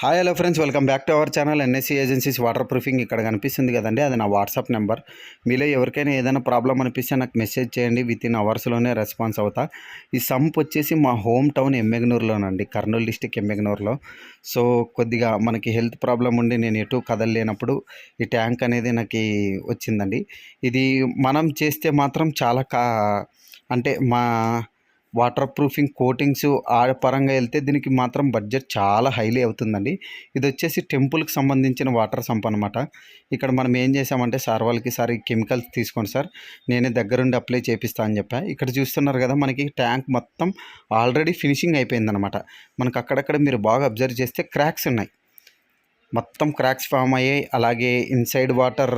Hi hello friends welcome back to our channel NSC agencies waterproofing ఇక్కడ కనిపిస్తుంది కదండి. అది నా వాట్సాప్ నెంబర్ మీలో ఎవరికైనా ఏదైనా ప్రాబ్లం అనిపిస్తే నాకు మెసేజ్ చేయండి. విత్ ఇన్ అవర్స్లోనే రెస్పాన్స్ అవుతా. ఈ సంప్ వచ్చేసి మా హోమ్ టౌన్ ఎమ్మెగ్నూర్లోనండి. కర్నూలు డిస్టిక్ ఎమ్మెగ్నూర్లో. సో కొద్దిగా మనకి హెల్త్ ప్రాబ్లం ఉండి నేను ఎటు కదలలేనప్పుడు ఈ ట్యాంక్ అనేది నాకు వచ్చిందండి. ఇది మనం చేస్తే మాత్రం చాలా కా అంటే మా వాటర్ ప్రూఫింగ్ కోటింగ్స్ ఆ పరంగా వెళ్తే దీనికి మాత్రం బడ్జెట్ చాలా హైలీ అవుతుందండి. ఇది వచ్చేసి టెంపుల్కి సంబంధించిన వాటర్ సంప్ అనమాట ఇక్కడ మనం ఏం చేసామంటే సార్ వాళ్ళకి సార్ ఈ కెమికల్స్ తీసుకోండి సార్ నేనే దగ్గరుండి అప్లై చేపిస్తా అని చెప్పా. ఇక్కడ చూస్తున్నారు కదా మనకి ట్యాంక్ మొత్తం ఆల్రెడీ ఫినిషింగ్ అయిపోయిందనమాట మనకు అక్కడక్కడ మీరు బాగా అబ్జర్వ్ చేస్తే క్రాక్స్ ఉన్నాయి. మొత్తం క్రాక్స్ ఫామ్ అయ్యాయి. అలాగే ఇన్సైడ్ వాటర్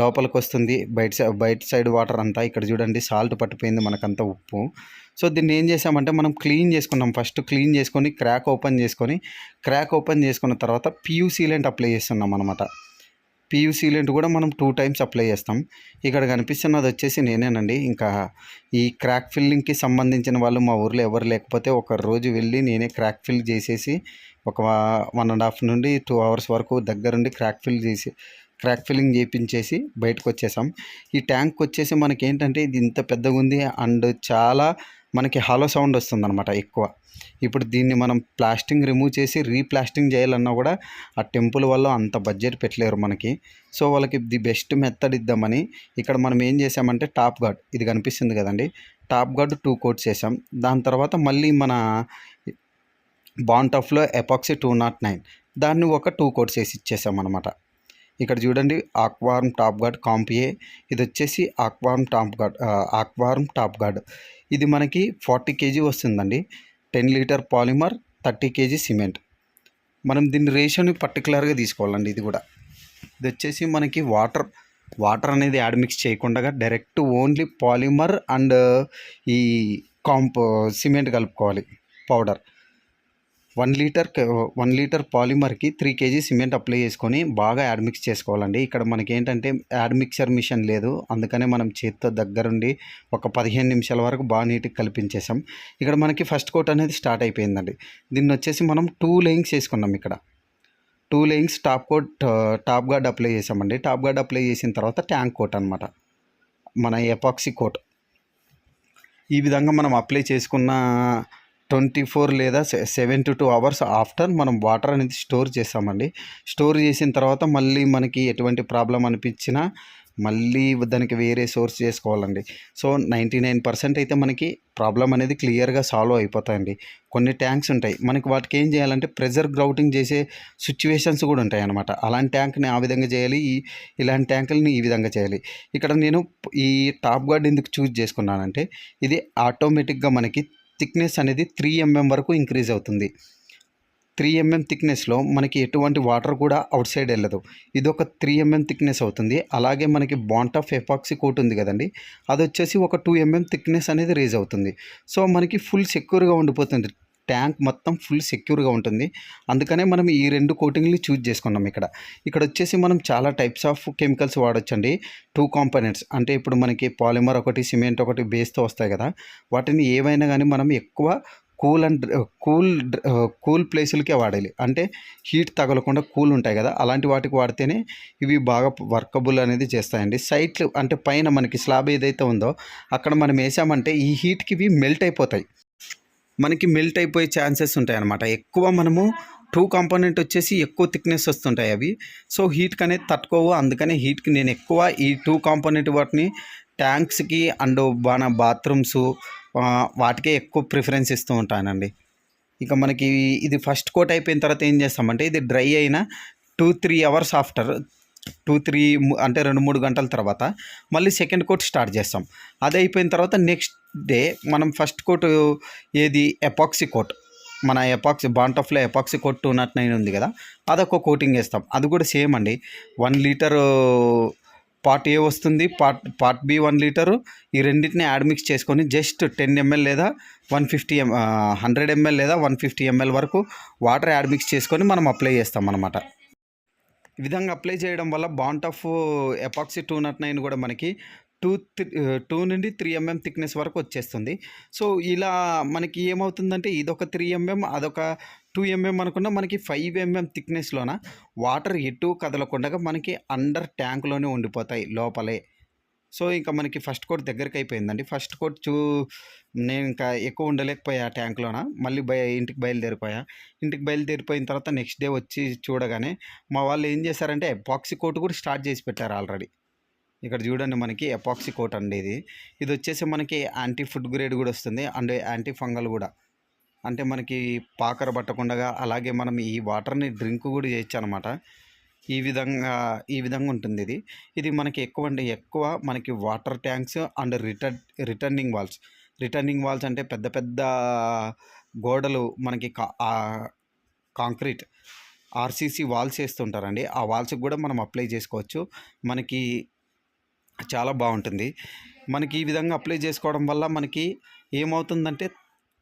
లోపలికి వస్తుంది బయట సైడ్ బయట సైడ్ వాటర్ అంతా ఇక్కడ చూడండి సాల్ట్ పట్టిపోయింది మనకంతా ఉప్పు. సో దీన్ని ఏం చేసామంటే మనం క్లీన్ చేసుకున్నాం. ఫస్ట్ క్లీన్ చేసుకొని క్రాక్ ఓపెన్ చేసుకొని క్రాక్ ఓపెన్ చేసుకున్న తర్వాత పియూ సీలెంట్ అప్లై చేస్తున్నాం అనమాట పియూ సీలెంట్ కూడా మనం టూ టైమ్స్ అప్లై చేస్తాం. ఇక్కడ కనిపిస్తున్నది వచ్చేసి నేనేనండి. ఇంకా ఈ క్రాక్ ఫిల్లింగ్కి సంబంధించిన వాళ్ళు మా ఊర్లో ఎవరు లేకపోతే ఒక రోజు వెళ్ళి నేనే క్రాక్ ఫిల్ చేసేసి ఒక వన్ అండ్ హాఫ్ నుండి టూ అవర్స్ వరకు దగ్గరుండి క్రాక్ ఫిల్ చేసి క్రాక్ ఫిల్లింగ్ చేయించేసి బయటకు వచ్చేసాం ఈ ట్యాంక్ వచ్చేసి మనకి ఏంటంటే ఇది ఇంత పెద్దగా ఉంది అండ్ చాలా మనకి హాలో సౌండ్ వస్తుందన్నమాట ఎక్కువ. ఇప్పుడు దీన్ని మనం ప్లాస్టింగ్ రిమూవ్ చేసి రీప్లాస్టింగ్ చేయాలన్నా కూడా ఆ టెంపుల్ వల్ల అంత బడ్జెట్ పెట్టలేరు మనకి. సో వాళ్ళకి ది బెస్ట్ మెథడ్ ఇద్దామని ఇక్కడ మనం ఏం చేసామంటే టాప్ గార్డ్ ఇది కనిపిస్తుంది కదండి. టాప్ గార్డ్ టూ కోట్స్ వేసాం. దాని తర్వాత మళ్ళీ మన బాంటఫ్లో ఎపాక్సీ టూ నాట్ నైన్. దాన్ని ఒక టూ కోట్స్ వేసి ఇచ్చేసాం అనమాట ఇక్కడ చూడండి ఆక్వార్మ్ టాప్ గార్డ్ కాంపియే ఇది వచ్చేసి ఆక్వార్మ్ టాప్ గార్డ్ ఆక్వార్మ్ టాప్ గార్డ్ ఇది మనకి ఫార్టీ కేజీ వస్తుందండి. Ten litre polymer thirty KG cement మనం దీని రేషియోని పర్టికులర్గా తీసుకోవాలండి ఇది కూడా. ఇది వచ్చేసి మనకి వాటర్ వాటర్ అనేది యాడ్ మిక్స్ చేయకుండా డైరెక్ట్ ఓన్లీ పాలిమర్ అండ్ ఈ కాంప్ సిమెంట్ కలుపుకోవాలి powder one litre one litre పాలిమర్కి three KG cement apply చేసుకొని బాగా యాడ్ మిక్స్ చేసుకోవాలండి. ఇక్కడ మనకి ఏంటంటే యాడ్ మిక్సర్ మిషన్ లేదు. అందుకనే మనం చేతితో దగ్గరుండి ఒక పదిహేను నిమిషాల వరకు బాగా నీట్గా కల్పించేసాం. ఇక్కడ మనకి ఫస్ట్ కోట్ అనేది స్టార్ట్ అయిపోయిందండి. దీన్ని వచ్చేసి మనం టూ లేయింగ్స్ వేసుకున్నాం ఇక్కడ. Two layings top coat top guard apply చేసామండి. టాప్ గార్డ్ అప్లై చేసిన తర్వాత ట్యాంక్ కోట్ అనమాట మన ఎపాక్సీ కోట్. ఈ విధంగా మనం అప్లై చేసుకున్న ట్వంటీ ఫోర్ లేదా seven to two hours after మనం వాటర్ అనేది స్టోర్ చేస్తామండి. స్టోర్ చేసిన తర్వాత మళ్ళీ మనకి ఎటువంటి ప్రాబ్లం అనిపించినా మళ్ళీ దానికి వేరే సోర్స్ చేసుకోవాలండి. సో నైంటీ నైన్ పర్సెంట్ అయితే మనకి ప్రాబ్లం అనేది క్లియర్గా సాల్వ్ అయిపోతాయండి. కొన్ని ట్యాంక్స్ ఉంటాయి. మనకి వాటికి ఏం చేయాలంటే ప్రెజర్ గ్రౌటింగ్ చేసే సిచ్యువేషన్స్ కూడా ఉంటాయి అనమాట అలాంటి ట్యాంక్ని ఆ విధంగా చేయాలి. ఈ ఇలాంటి ట్యాంకులని ఈ విధంగా చేయాలి. ఇక్కడ నేను ఈ టాప్ గార్డ్ ఎందుకు చూజ్ చేసుకున్నానంటే ఇది ఆటోమేటిక్గా మనకి థిక్నెస్ అనేది త్రీ ఎంఎం వరకు ఇంక్రీజ్ అవుతుంది. త్రీ ఎంఎం థిక్నెస్లో మనకి ఎటువంటి వాటర్ కూడా అవుట్ సైడ్ వెళ్ళదు. ఇది ఒక త్రీ ఎంఎం థిక్నెస్ అవుతుంది. అలాగే మనకి బాంట్ ఆఫ్ ఎపాక్సీ కోట్ ఉంది కదండి. అది వచ్చేసి ఒక టూ ఎంఎం థిక్నెస్ అనేది రేజ్ అవుతుంది. సో మనకి ఫుల్ సెక్యూర్గా ఉండిపోతుంది. ట్యాంక్ మొత్తం ఫుల్ సెక్యూర్గా ఉంటుంది. అందుకనే మనం ఈ రెండు కోటింగ్లు చూజ్ చేసుకున్నాం ఇక్కడ. ఇక్కడ వచ్చేసి మనం చాలా టైప్స్ ఆఫ్ కెమికల్స్ వాడొచ్చండి. టూ కాంపోనెంట్స్ అంటే ఇప్పుడు మనకి పాలిమర్ ఒకటి సిమెంట్ ఒకటి బేస్తో వస్తాయి కదా. వాటిని ఏవైనా కానీ మనం ఎక్కువ కూల్ అండ్ కూల్ కూల్ ప్లేసులకే వాడాలి. అంటే హీట్ తగలకుండా కూల్ ఉంటాయి కదా. అలాంటి వాటికి వాడితేనే ఇవి బాగా వర్కబుల్ అనేది చేస్తాయండి. సైట్లు అంటే పైన మనకి స్లాబ్ ఏదైతే ఉందో అక్కడ మనం వేసామంటే ఈ హీట్కి ఇవి మెల్ట్ అయిపోతాయి. మనకి మెల్ట్ అయిపోయే ఛాన్సెస్ ఉంటాయి అనమాట ఎక్కువ మనము టూ కాంపోనెంట్ వచ్చేసి ఎక్కువ థిక్నెస్ వస్తుంటాయి అవి. సో హీట్కి అనేది తట్టుకోవు. అందుకనే హీట్కి నేను ఎక్కువ ఈ టూ కాంపోనెంట్ వాటిని ట్యాంక్స్కి అండ్ బాగా బాత్రూమ్స్ వాటికే ఎక్కువ ప్రిఫరెన్స్ ఇస్తూ ఉంటానండి. ఇక మనకి ఇది ఫస్ట్ కోట్ అయిపోయిన తర్వాత ఏం చేస్తామంటే ఇది డ్రై అయిన two three hours after two three అంటే రెండు మూడు గంటల తర్వాత మళ్ళీ సెకండ్ కోట్ స్టార్ట్ చేస్తాం. అది అయిపోయిన తర్వాత నెక్స్ట్ డే మనం ఫస్ట్ కోట్ ఏది? Epoxy coat. మన epoxy బాంటఫ్లో epoxy coat two nought nine ఉంది కదా అదొక కోటింగ్ వేస్తాం. అది కూడా సేమ్ అండి. వన్ లీటర్ పార్ట్ ఏ వస్తుంది? Part part B one litre. ఈ రెండింటిని యాడ్ మిక్స్ చేసుకొని జస్ట్ టెన్ ఎంఎల్ లేదా వన్ ఫిఫ్టీ ఎం హండ్రెడ్ ఎంఎల్ లేదా వన్ ఫిఫ్టీ ఎంఎల్ వరకు వాటర్ యాడ్ మిక్స్ చేసుకొని మనం అప్లై చేస్తాం అన్నమాట. విధంగా అప్లై చేయడం వల్ల bond of epoxy two nought nine కూడా మనకి టూ టూ నుండి త్రీ ఎంఎం థిక్నెస్ వరకు వచ్చేస్తుంది. సో ఇలా మనకి ఏమవుతుందంటే ఇదొక త్రీ ఎంఎం అదొక టూ ఎంఎం అనుకున్నా మనకి ఫైవ్ ఎంఎం థిక్నెస్లోన వాటర్ ఎటు కదలకుండా మనకి అండర్ ట్యాంక్లోనే ఉండిపోతాయి లోపలే. సో ఇంకా మనకి ఫస్ట్ కోట్ దగ్గరికి అయిపోయిందండి ఫస్ట్ కోట్ చూ నేను ఇంకా ఎక్కువ ఉండలేకపోయా ఆ ట్యాంక్లోన. మళ్ళీ బయ ఇంటికి బయలుదేరిపోయా. ఇంటికి బయలుదేరిపోయిన తర్వాత నెక్స్ట్ డే వచ్చి చూడగానే మా వాళ్ళు ఏం చేశారంటే ఎపాక్సీ కోట్ కూడా స్టార్ట్ చేసి పెట్టారు ఆల్రెడీ. ఇక్కడ చూడండి మనకి ఎపాక్సీ కోట్ అండి ఇది. ఇది వచ్చేసి మనకి యాంటీ ఫుడ్ గ్రేడ్ కూడా వస్తుంది. అండ్ యాంటీ ఫంగల్ కూడా. అంటే మనకి పాకర పట్టకుండా అలాగే మనం ఈ వాటర్ని డ్రింక్ కూడా చేయొచ్చు అనమాట ఈ విధంగా ఈ విధంగా ఉంటుంది ఇది ఇది మనకి ఎక్కువ అంటే ఎక్కువ మనకి water tanks and return returning walls returning walls అంటే పెద్ద పెద్ద గోడలు మనకి కా- కాంక్రీట్ ఆర్సీసీ వాల్స్ వేస్తుంటారండి. ఆ వాల్స్కి కూడా మనం అప్లై చేసుకోవచ్చు. మనకి చాలా బాగుంటుంది. మనకి ఈ విధంగా అప్లై చేసుకోవడం వల్ల మనకి ఏమవుతుందంటే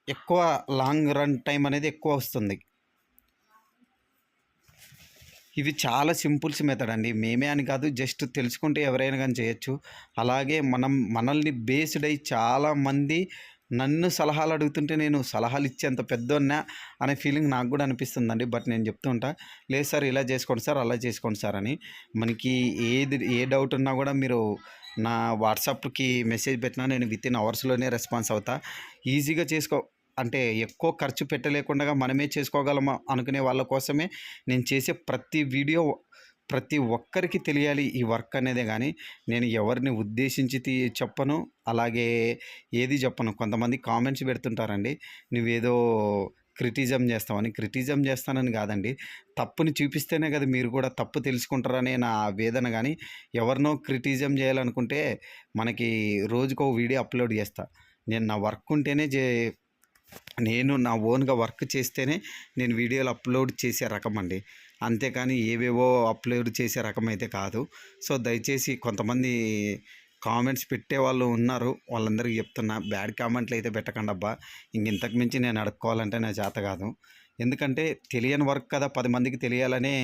ఎక్కువ లాంగ్ రన్ టైం అనేది ఎక్కువ వస్తుంది. ఇవి చాలా సింపుల్స్ మెథడ్ అండి. మేమే అని కాదు జస్ట్ తెలుసుకుంటే ఎవరైనా కానీ చేయొచ్చు. అలాగే మనం మనల్ని బేస్డ్ అయ్యి చాలామంది నన్ను సలహాలు అడుగుతుంటే నేను సలహాలు ఇచ్చేంత పెద్దోన్నా అనే ఫీలింగ్ నాకు కూడా అనిపిస్తుందండి. బట్ నేను చెప్తూ ఉంటా లేదు సార్ ఇలా చేసుకోండి సార్ అలా చేసుకోండి సార్ అని. మనకి ఏది ఏ డౌట్ ఉన్నా కూడా మీరు నా వాట్సాప్కి మెసేజ్ పెట్టినా నేను విత్ ఇన్ అవర్స్లోనే రెస్పాన్స్ అవుతా. ఈజీగా చేసుకో అంటే ఎక్కువ ఖర్చు పెట్టలేకుండా మనమే చేసుకోగలమా అనుకునే వాళ్ళ కోసమే నేను చేసే ప్రతి వీడియో ప్రతి ఒక్కరికి తెలియాలి ఈ వర్క్ అనేదే కానీ నేను ఎవరిని ఉద్దేశించి చెప్పను అలాగే ఏది చెప్పను. కొంతమంది కామెంట్స్ పెడుతుంటారండి నువ్వేదో క్రిటిజం చేస్తామని క్రిటిజం చేస్తానని కాదండి. తప్పుని చూపిస్తేనే కదా మీరు కూడా తప్పు తెలుసుకుంటారనే నా వేదన కానీ ఎవరినో క్రిటిజం చేయాలనుకుంటే మనకి రోజుకో వీడియో అప్లోడ్ చేస్తా. నేను నా వర్క్ ఉంటేనే చే నేను నా ఓన్గా వర్క్ చేస్తేనే నేను వీడియోలు అప్లోడ్ చేసే రకం అండి. అంతేకాని ఏవేవో అప్లోడ్ చేసే రకం అయితే కాదు. సో దయచేసి కొంతమంది కామెంట్స్ పెట్టే వాళ్ళు ఉన్నారు. వాళ్ళందరికీ చెప్తున్నా బ్యాడ్ కామెంట్లు అయితే పెట్టకండి అబ్బా. ఇంక ఇంతకు మించి నేను అడుక్కోవాలంటే నా చేత కాదు. ఎందుకంటే తెలియని వర్క్ కదా పది మందికి తెలియాలనే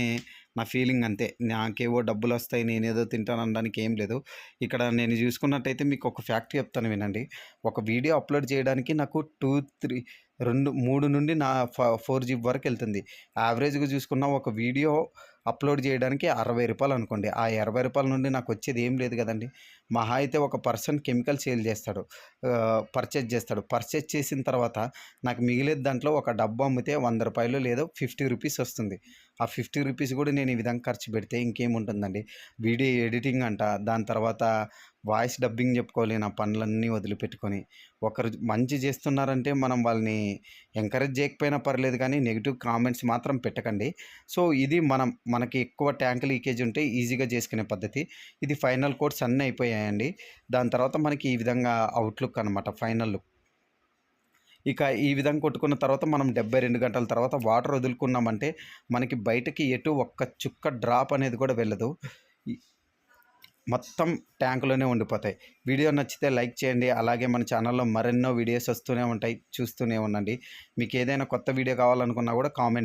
నా ఫీలింగ్ అంతే. నాకేవో డబ్బులు వస్తాయి నేనేదో తింటాను అనడానికి ఏం లేదు. ఇక్కడ నేను చూసుకున్నట్టయితే మీకు ఒక ఫ్యాక్ట్ చెప్తాను వినండి. ఒక వీడియో అప్లోడ్ చేయడానికి నాకు టూ త్రీ రెండు మూడు నుండి నా ఫోర్ జీబీ వరకు వెళ్తుంది యావరేజ్గా చూసుకున్న ఒక వీడియో అప్లోడ్ చేయడానికి అరవై రూపాయలు అనుకోండి. ఆ ఇరవై రూపాయల నుండి నాకు వచ్చేది ఏం లేదు కదండి. మహా అయితే ఒక పర్సన్ కెమికల్ సేల్ చేస్తాడు. పర్చేజ్ చేస్తాడు. పర్చేజ్ చేసిన తర్వాత నాకు మిగిలేదు దాంట్లో ఒక డబ్బు అమ్మితే వంద రూపాయలు లేదో ఫిఫ్టీ రూపీస్ వస్తుంది. ఆ ఫిఫ్టీ రూపీస్ కూడా నేను ఈ విధంగా ఖర్చు పెడితే ఇంకేముంటుందండి? వీడియో ఎడిటింగ్ అంట. దాని తర్వాత వాయిస్ డబ్బింగ్ చెప్పుకోవాలి నా పనులన్నీ వదిలిపెట్టుకొని. ఒకరు మంచి చేస్తున్నారంటే మనం వాళ్ళని ఎంకరేజ్ చేయకపోయినా పర్లేదు కానీ నెగిటివ్ కామెంట్స్ మాత్రం పెట్టకండి. సో ఇది మనం మనకి ఎక్కువ ట్యాంక్ లీకేజ్ ఉంటే ఈజీగా చేసుకునే పద్ధతి. ఇది ఫైనల్ కోడ్స్ అన్నీ అయిపోయాయండి. దాని తర్వాత మనకి ఈ విధంగా అవుట్లుక్ అనమాట ఫైనల్ లుక్ ఇక ఈ విధంగా కొట్టుకున్న తర్వాత మనం డెబ్బై రెండు గంటల తర్వాత వాటర్ వదులుకున్నామంటే మనకి బయటకి ఎటు ఒక్క చుక్క డ్రాప్ అనేది కూడా వెళ్ళదు. మొత్తం ట్యాంకులోనే ఉండిపోతాయి. వీడియో నచ్చితే లైక్ చేయండి. అలాగే మన ఛానల్లో మరెన్నో వీడియోస్ వస్తూనే ఉంటాయి. చూస్తూనే ఉండండి. మీకు ఏదైనా కొత్త వీడియో కావాలనుకున్నా కూడా కామెంట్